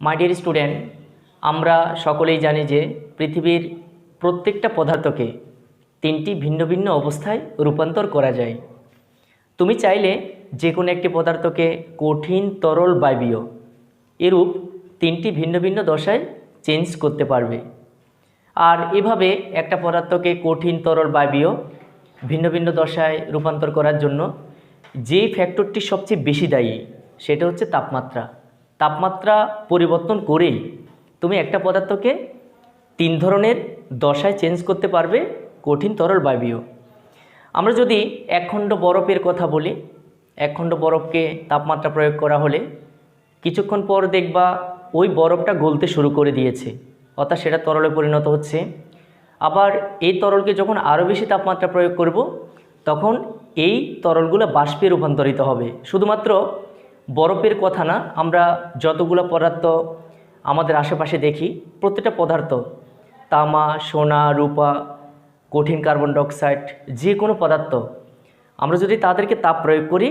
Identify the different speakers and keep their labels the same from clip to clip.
Speaker 1: My dear student আমরা সকলেই জানি যে পৃথিবীর প্রত্যেকটা পদার্থকে তিনটি ভিন্ন ভিন্ন অবস্থায় রূপান্তর করা যায়। তুমি চাইলে যে কোনো একটি পদার্থকে কঠিন, তরল বায়বীয় এরূপ তিনটি ভিন্ন ভিন্ন দশায় চেঞ্জ করতে পারবে। আর এভাবে একটা পদার্থকে কঠিন, তরল বায়বীয় ভিন্ন ভিন্ন দশায় রূপান্তর করার জন্য যেই ফ্যাক্টরটি সবচেয়ে বেশি দায়ী, সেটা হচ্ছে তাপমাত্রা। তাপমাত্রা পরিবর্তন করেই তুমি একটা পদার্থকে তিন ধরনের দশায় চেঞ্জ করতে পারবে কঠিন তরল বায়বীয়। আমরা যদি এক খণ্ড বরফের কথা বলি এক খণ্ড বরফকে তাপমাত্রা প্রয়োগ করা হলে কিছুক্ষণ পর দেখবা ওই বরফটা গলতে শুরু করে দিয়েছে, অর্থাৎ সেটা তরলে পরিণত হচ্ছে। আবার এই তরলকে যখন আরও বেশি তাপমাত্রা প্রয়োগ করব, তখন এই তরলগুলো বাষ্পে রূপান্তরিত হবে। শুধুমাত্র বরফের কথা না, আমরা যতগুলো পদার্থ আমাদের আশেপাশে দেখি, প্রত্যেকটা পদার্থ, তামা, সোনা, রূপা, কঠিন কার্বন ডাইঅক্সাইড যে কোনো পদার্থ, আমরা যদি তাদেরকে তাপ প্রয়োগ করি,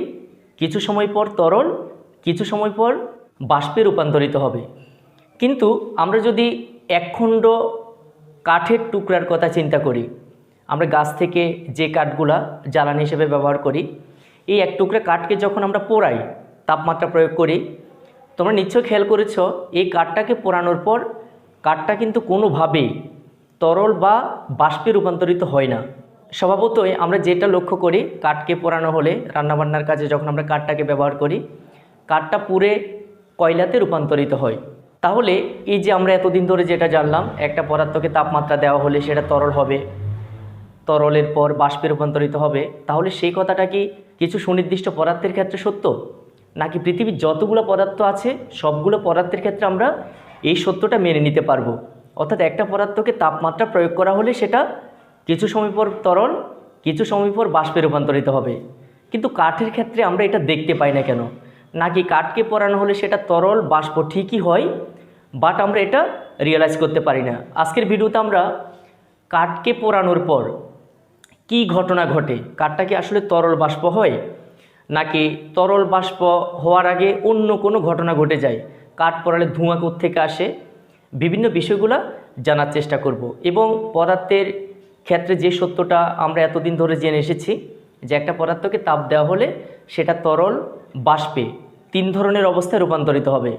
Speaker 1: কিছু সময় পর তরল কিছু সময় পর বাষ্পে রূপান্তরিত হবে। কিন্তু আমরা যদি একখণ্ড কাঠের টুকরার কথা চিন্তা করি, আমরা গাছ থেকে যে কাঠগুলা জ্বালানি হিসেবে ব্যবহার করি, এই এক টুকরা কাঠকে যখন আমরা পোড়াই তাপমাত্রা প্রয়োগ করি। তোমরা নিশ্চয় খেয়াল করেছ, এই কাঠটাকে পোড়ানোর পর কাঠটা কিন্তু কোনোভাবেই তরল বা বাষ্পে রূপান্তরিত হয় না। স্বভাবতই আমরা যেটা লক্ষ্য করি, কাঠকে পোড়ানো হলে রান্নাবান্নার কাজে যখন আমরা কাঠটাকে ব্যবহার করি, কাঠটা পুড়ে কয়লাতে রূপান্তরিত হয়। তাহলে এই যে আমরা এতদিন ধরে যেটা জানলাম, একটা পদার্থকে তাপমাত্রা দেওয়া হলে সেটা তরল হবে, তরলের পর বাষ্পে রূপান্তরিত হবে, তাহলে সেই কথাটা কি কিছু সুনির্দিষ্ট পদার্থের ক্ষেত্রে সত্য? নাকি পৃথিবীর যতগুলো পদার্থ আছে, সবগুলো পদার্থের ক্ষেত্রে আমরা এই সত্যটা মেনে নিতে পারব। অর্থাৎ একটা পদার্থকে তাপমাত্রা প্রয়োগ করা হলে সেটা কিছু সময় পর তরল কিছু সময় পর বাষ্পে রূপান্তরিত হবে। কিন্তু কাঠের ক্ষেত্রে আমরা এটা দেখতে পাই না কেন? নাকি কাঠকে পরানো হলে সেটা তরল, বাষ্প ঠিকই হয়, বাট আমরা এটা রিয়েলাইজ করতে পারি না। আজকের ভিডিওতে আমরা কাঠকে পোড়ানোর পর কি ঘটনা ঘটে? কাঠটা কি আসলে তরল বাষ্প হয়? নাকি তরল বাষ্প হওয়ার আগে অন্য কোনো ঘটনা ঘটে যায়? কাঠ পড়ালে ধোঁয়া থেকে আসে? বিভিন্ন বিষয়গুলো জানার চেষ্টা করব। এবং পদার্থের ক্ষেত্রে যে সত্যটা আমরা এতদিন ধরে জেনে এসেছি, যে একটা পদার্থকে তাপ দেওয়া হলে সেটা তরল বাষ্পে তিন ধরনের অবস্থায় রূপান্তরিত হবে।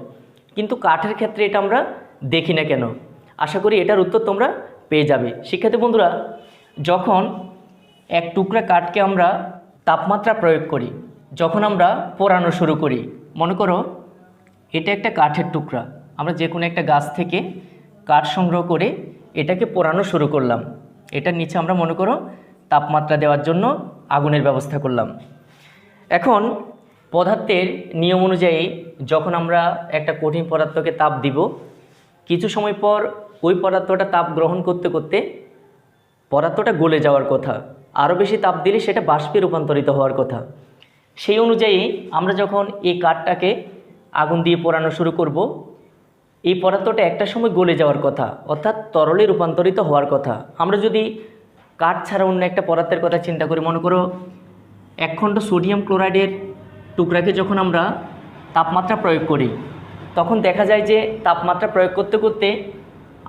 Speaker 1: কিন্তু কাঠের ক্ষেত্রে এটা আমরা দেখি না কেন? আশা করি এটার উত্তর তোমরা পেয়ে যাবে। শিক্ষার্থী বন্ধুরা, যখন এক টুকরা কাঠকে আমরা তাপমাত্রা প্রয়োগ করি যখন আমরা পোড়ানো শুরু করি, মনে করো এটা একটা কাঠের টুকরা। আমরা যে কোনো একটা গাছ থেকে কাঠ সংগ্রহ করে এটাকে পোড়ানো শুরু করলাম। এটার নিচে আমরা মনে করো তাপমাত্রা দেওয়ার জন্য আগুনের ব্যবস্থা করলাম। এখন পদার্থের নিয়ম অনুযায়ী যখন আমরা একটা কঠিন পদার্থকে তাপ দিব, কিছু সময় পর ওই পদার্থটা তাপ গ্রহণ করতে করতে পদার্থটা গলে যাওয়ার কথা। আরও বেশি তাপ দিলে সেটা বাষ্পে রূপান্তরিত হওয়ার কথা। সেই অনুযায়ী আমরা যখন এই কাঠটাকে আগুন দিয়ে পোড়ানো শুরু করব, এই পদার্থটা একটা সময় গলে যাওয়ার কথা, অর্থাৎ তরলে রূপান্তরিত হওয়ার কথা। আমরা যদি কাঠ ছাড়া অন্য একটা পদার্থের কথা চিন্তা করি, মনে করো এক খণ্ড সোডিয়াম ক্লোরাইডের টুকরাকে যখন আমরা তাপমাত্রা প্রয়োগ করি, তখন দেখা যায় যে তাপমাত্রা প্রয়োগ করতে করতে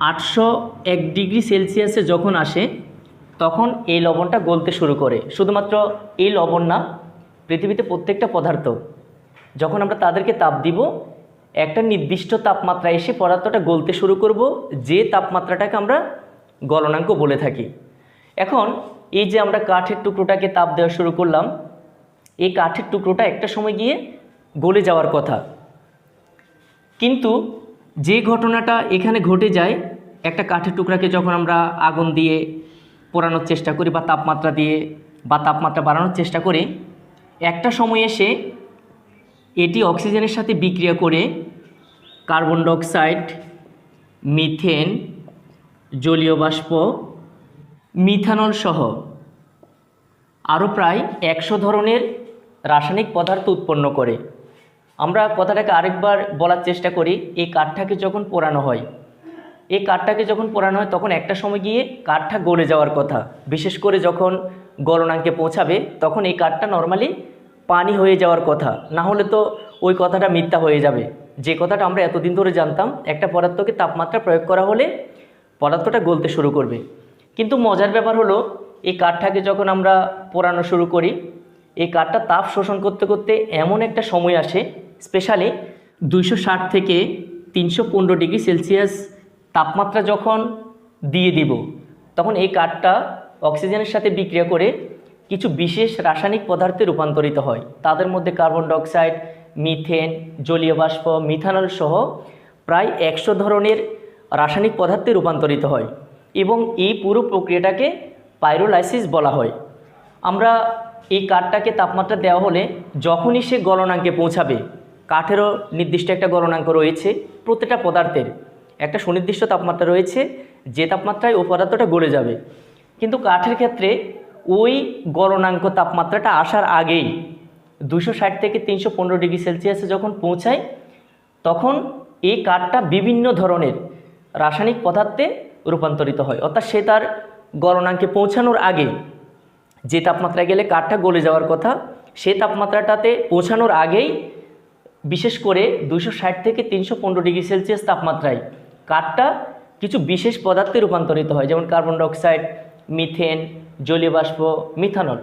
Speaker 1: আটশো এক ডিগ্রি সেলসিয়াসে যখন আসে, তখন এই লবণটা গলতে শুরু করে। শুধুমাত্র এই লবণ না পৃথিবীতে প্রত্যেকটা পদার্থ, যখন আমরা তাদেরকে তাপ দিব, একটা নির্দিষ্ট তাপমাত্রা এসে পদার্থটা গলতে শুরু করব, যে তাপমাত্রাটাকে আমরা গলনাঙ্ক বলে থাকি। এখন এই যে আমরা কাঠের টুকরোটাকে তাপ দেওয়া শুরু করলাম, এই কাঠের টুকরোটা একটা সময় গিয়ে গলে যাওয়ার কথা। কিন্তু যে ঘটনাটা এখানে ঘটে যায়, একটা কাঠের টুকরাকে যখন আমরা আগুন দিয়ে পোড়ানোর চেষ্টা করি বা তাপমাত্রা দিয়ে বা তাপমাত্রা বাড়ানোর চেষ্টা করি একটা সময় এসে এটি অক্সিজেনের সাথে বিক্রিয়া করে কার্বন ডাইঅক্সাইড, মিথেন, জলীয় বাষ্প, মিথানল সহ আরও প্রায় একশো ধরনের রাসায়নিক পদার্থ উৎপন্ন করে। আমরা কথাটাকে আরেকবার বলার চেষ্টা করি, এই কাঠটাকে যখন পোড়ানো হয়। এই কাঠটাকে যখন পোড়ানো হয়, তখন একটা সময় গিয়ে কাঠটা গলে যাওয়ার কথা। বিশেষ করে যখন গলনাঙ্কে পৌঁছাবে, তখন এই কাঠটা নর্মালি পানি হয়ে যাওয়ার কথা। না হলে তো ওই কথাটা মিথ্যা হয়ে যাবে। যে কথাটা আমরা এতদিন ধরে জানতাম, একটা পদার্থকে তাপমাত্রা প্রয়োগ করা হলে পদার্থটা গলতে শুরু করবে। কিন্তু মজার ব্যাপার হলো, এই কাঠটাকে যখন আমরা পোড়ানো শুরু করি, এই কাঠটা তাপ শোষণ করতে করতে এমন একটা সময় আসে স্পেশালি দুইশো ষাট থেকে তিনশো পনেরো ডিগ্রি সেলসিয়াস তাপমাত্রা যখন দিয়ে দিব, তখন এই কাঠটা অক্সিজেনের সাথে বিক্রিয়া করে কিছু বিশেষ রাসায়নিক পদার্থে রূপান্তরিত হয়। তাদের মধ্যে কার্বন ডাইঅক্সাইড, মিথেন, জলীয় বাষ্প, মিথানল সহ প্রায় একশো ধরনের রাসায়নিক পদার্থে রূপান্তরিত হয় এবং এই পুরো প্রক্রিয়াটাকে পাইরোলাইসিস বলা হয়। আমরা এই কাঠটাকে তাপমাত্রা দেওয়া হলে যখনই সে গলনাঙ্কে পৌঁছাবে, কাঠেরও নির্দিষ্ট একটা গলনাঙ্ক রয়েছে প্রত্যেকটা পদার্থের। একটা সুনির্দিষ্ট তাপমাত্রা রয়েছে, যে তাপমাত্রায় ও পদার্থটা গড়ে যাবে। কিন্তু কাঠের ক্ষেত্রে ওই গলনাঙ্ক তাপমাত্রাটা আসার আগেই দুশো ষাট থেকে তিনশো পনেরো ডিগ্রি সেলসিয়াসে যখন পৌঁছায় তখন এই কাঠটা বিভিন্ন ধরনের রাসায়নিক পদার্থে রূপান্তরিত হয়। অর্থাৎ সে তার গলনাঙ্কে পৌঁছানোর আগে যে তাপমাত্রায় গেলে কাঠটা গলে যাওয়ার কথা, সে তাপমাত্রাটাতে পৌঁছানোর আগেই বিশেষ করে দুশো ষাট থেকে তিনশো পনেরো ডিগ্রি সেলসিয়াস তাপমাত্রায় কাঠটা কিছু বিশেষ পদার্থে রূপান্তরিত হয়, যেমন কার্বন ডাইঅক্সাইড মিথেন, জলীয় বাষ্প, মিথানল।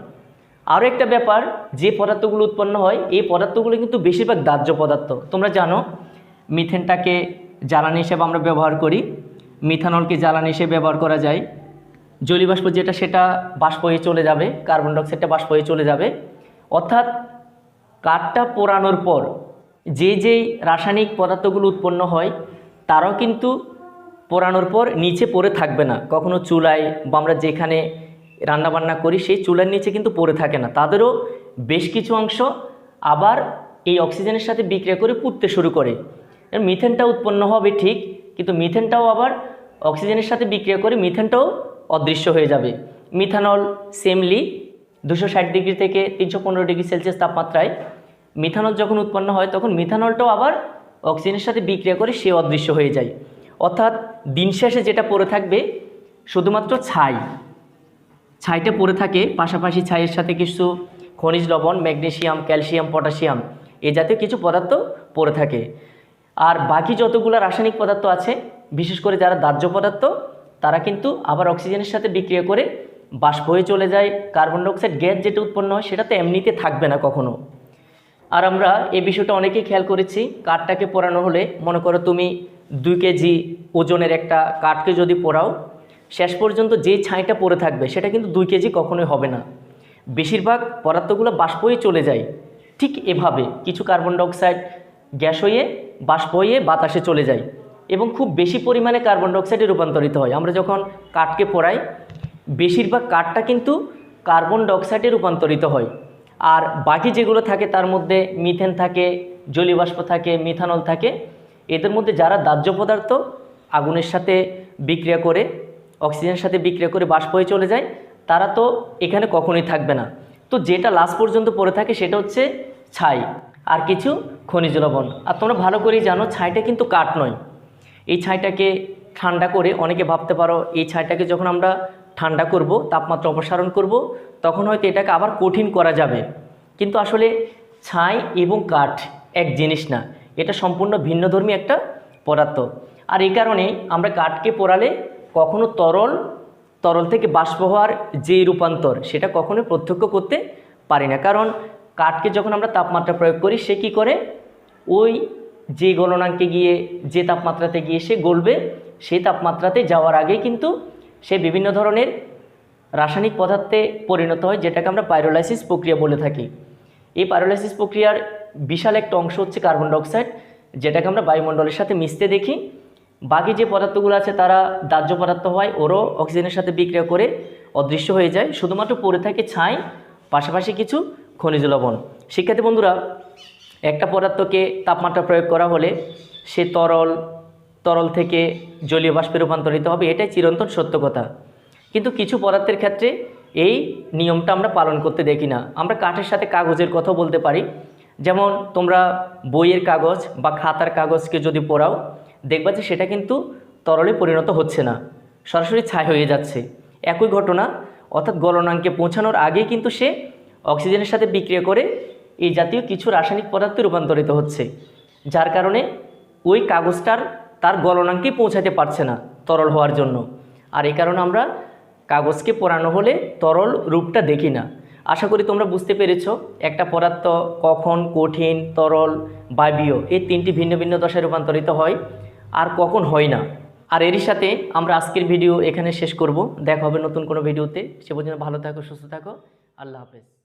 Speaker 1: আরও একটা ব্যাপার, যে পদার্থগুলো উৎপন্ন হয়, এই পদার্থগুলো কিন্তু বেশিরভাগ দাহ্য পদার্থ। তোমরা জানো, মিথেনটাকে জ্বালানি হিসেবে আমরা ব্যবহার করি, মিথানলকে জ্বালানি হিসেবে ব্যবহার করা যায়। জলীয় বাষ্প যেটা, সেটা বাষ্প হয়ে চলে যাবে, কার্বন ডাইঅক্সাইডটা বাষ্প হয়ে চলে যাবে। অর্থাৎ কাঠটা পোড়ানোর পর, যে যেই রাসায়নিক পদার্থগুলো উৎপন্ন হয়, তারাও কিন্তু পোড়ানোর পর নিচে পড়ে থাকবে না। কখনো চুলায় বা আমরা যেখানে রান্নাবান্না করি, সেই চুলার নিচে কিন্তু পড়ে থাকে না। তাদেরও বেশ কিছু অংশ আবার এই অক্সিজেনের সাথে বিক্রিয়া করে পুড়তে শুরু করে। মিথেনটা উৎপন্ন হবে ঠিক, কিন্তু মিথেনটাও আবার অক্সিজেনের সাথে বিক্রিয়া করে মিথেনটাও অদৃশ্য হয়ে যাবে। মিথানল, সেমলি দুশো ডিগ্রি থেকে তিনশো পনেরো ডিগ্রি সেলসিয়াস তাপমাত্রায় মিথানল যখন উৎপন্ন হয়, তখন মিথানলটাও আবার অক্সিজেনের সাথে বিক্রিয়া করে সে অদৃশ্য হয়ে যায়। অর্থাৎ দিন শেষে যেটা পড়ে থাকবে শুধুমাত্র ছাই। ছাইটা পড়ে থাকে, পাশাপাশি ছাইয়ের সাথে কিছু খনিজ লবণ, ম্যাগনেশিয়াম, ক্যালসিয়াম, পটাশিয়াম এ জাতীয় কিছু পদার্থ পড়ে থাকে। আর বাকি যতগুলো রাসায়নিক পদার্থ আছে, বিশেষ করে যারা দাহ্য পদার্থ, তারা কিন্তু আবার অক্সিজেনের সাথে বিক্রিয়া করে বাষ্প হয়ে চলে যায়। কার্বন ডাইঅক্সাইড গ্যাস যেটা উৎপন্ন হয় সেটা তো এমনিতে থাকবে না কখনো। আর আমরা এই বিষয়টা অনেকেই খেয়াল করেছি, কাঠটাকে পোড়ানো হলে, মনে করো তুমি দুই কেজি ওজনের একটা কাঠকে যদি পোড়াও, শেষ পর্যন্ত যে ছাইটা পড়ে থাকবে সেটা কিন্তু দুই কেজি কখনোই হবে না। বেশিরভাগ পদার্থগুলো বাষ্প হয়ে চলে যায়। ঠিক এভাবে কিছু কার্বন ডাইঅক্সাইড গ্যাস হয়ে বাষ্প হয়ে বাতাসে চলে যায় এবং খুব বেশি পরিমাণে কার্বন ডাইঅক্সাইডে রূপান্তরিত হয়। আমরা যখন কাঠকে পোড়াই, বেশিরভাগ কাঠটা কিন্তু কার্বন ডাইঅক্সাইডে রূপান্তরিত হয়। আর বাকি যেগুলো থাকে তার মধ্যে মিথেন থাকে জলীয় বাষ্প থাকে, মিথানল থাকে এদের মধ্যে যারা দাহ্য পদার্থ আগুনের সাথে বিক্রিয়া করে, অক্সিজেনের সাথে বিক্রিয়া করে বাষ্প হয়ে চলে যায়, তারা তো এখানে কখনোই থাকবে না। তো যেটা লাস্ট পর্যন্ত পড়ে থাকে সেটা হচ্ছে ছাই আর কিছু খনিজ লবণ। আর তোমরা ভালো করেই জানো, ছাইটা কিন্তু কাঠ নয়। এই ছাইটাকে ঠান্ডা করে অনেকে ভাবতে পারো, এই ছাইটাকে যখন আমরা ঠান্ডা করব, তাপমাত্রা অপসারণ করব, তখন হয়তো এটাকে আবার কঠিন করা যাবে। কিন্তু আসলে ছাই এবং কাঠ এক জিনিস না এটা সম্পূর্ণ ভিন্নধর্মী একটা পদার্থ। আর এই কারণে আমরা কাঠকে পোড়ালে কখনো তরল তরল থেকে বাষ্প হওয়ার যে রূপান্তর, সেটা কখনোই প্রত্যক্ষ করতে পারি না। কারণ কাঠকে যখন আমরা তাপমাত্রা প্রয়োগ করি, সে কী করে? ওই যে গলনাঙ্কে গিয়ে, যে তাপমাত্রাতে গিয়ে সে গলবে সেই তাপমাত্রাতে যাওয়ার আগে কিন্তু সে বিভিন্ন ধরনের রাসায়নিক পদার্থে পরিণত হয়, যেটাকে আমরা পাইরোলাইসিস প্রক্রিয়া বলে থাকি। এই পাইরোলাইসিস প্রক্রিয়ার বিশাল একটা অংশ হচ্ছে কার্বন ডাইঅক্সাইড, যেটাকে আমরা বায়ুমণ্ডলের সাথে মিশতে দেখি। বাকি যে পদার্থগুলো আছে, তারা দাহ্য পদার্থ হয়, ওরও অক্সিজেনের সাথে বিক্রিয়া করে অদৃশ্য হয়ে যায়। শুধুমাত্র পড়ে থাকে ছাই, পাশাপাশি কিছু খনিজ লবণ। শিক্ষার্থী বন্ধুরা, একটা পদার্থকে তাপমাত্রা প্রয়োগ করা হলে সে তরল তরল থেকে জলীয় বাষ্পে রূপান্তরিত হবে, এটাই চিরন্তন সত্য কথা। কিন্তু কিছু পদার্থের ক্ষেত্রে এই নিয়মটা আমরা পালন করতে দেখি না। আমরা কাঠের সাথে কাগজের কথা বলতে পারি। যেমন তোমরা বইয়ের কাগজ বা খাতার কাগজকে যদি পড়াও, দেখবা যে সেটা কিন্তু তরলে পরিণত হচ্ছে না, সরাসরি ছাই হয়ে যাচ্ছে। একই ঘটনা, অর্থাৎ গলনাঙ্কে পৌঁছানোর আগেই কিন্তু সে অক্সিজেনের সাথে বিক্রিয়া করে এই জাতীয় কিছু রাসায়নিক পদার্থে রূপান্তরিত হচ্ছে, যার কারণে ওই কাগজটার তার গলনাঙ্কে পৌঁছাতে পারছে না তরল হওয়ার জন্য। আর এই কারণে আমরা কাগজকে পোড়ানো হলে তরল রূপটা দেখি না। আশা করি তোমরা বুঝতে পেরেছ, একটা পদার্থ কখন কঠিন, তরল বায়বীয় এই তিনটি ভিন্ন ভিন্ন দশায় রূপান্তরিত হয় আর কখন হয় না। আর এরই সাথে আমরা আজকের ভিডিও এখানে শেষ করব। দেখা হবে নতুন কোনো ভিডিওতে। সে পর্যন্ত ভালো থাকো, সুস্থ থাকো। আল্লাহ হাফেজ।